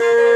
ล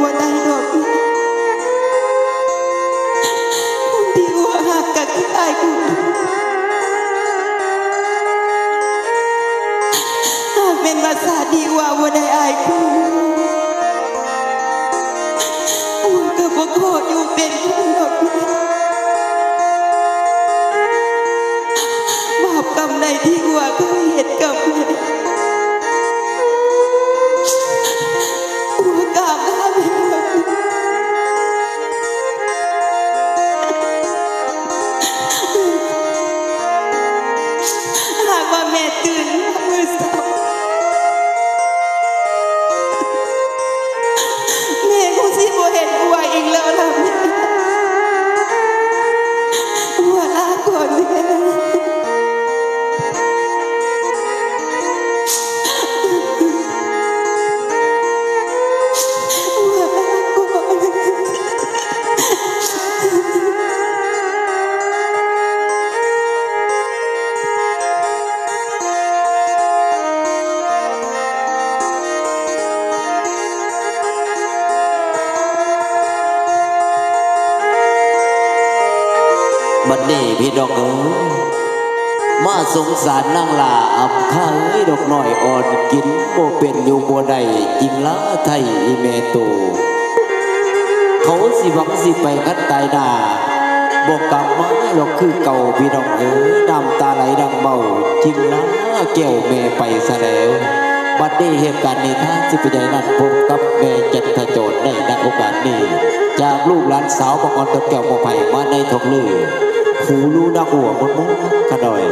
kekuatan Robi. Hindi ko hakakit ay Amin masadi wa wadai aku. หา ดอกเอ๋ยมาสงสารนางลาอับข้าเอ้ยดอกหน้อยอ่อนกินโบเป็นอยู่บ่ได้จริงละไทยอีเมโตเขาสิหวังสิไปคัดตายหน้าบอกกลับมาหรอกคือเก่าพี่น้องเอ๋ยน้ำตาไหลดังเบาจริงละแก้วแม่ไปซะแล้วบัดนี้เหตุการณ์ในทางที่เป็นใหญ่นั้นพบกับแม่จันทโจทย์ในณโอกาสนี้จากลูกหลานสาวบางออนตะแก้วมาไผ่มาในทองลือ หูรู้นักหัวมันมุ้งขะหน่อย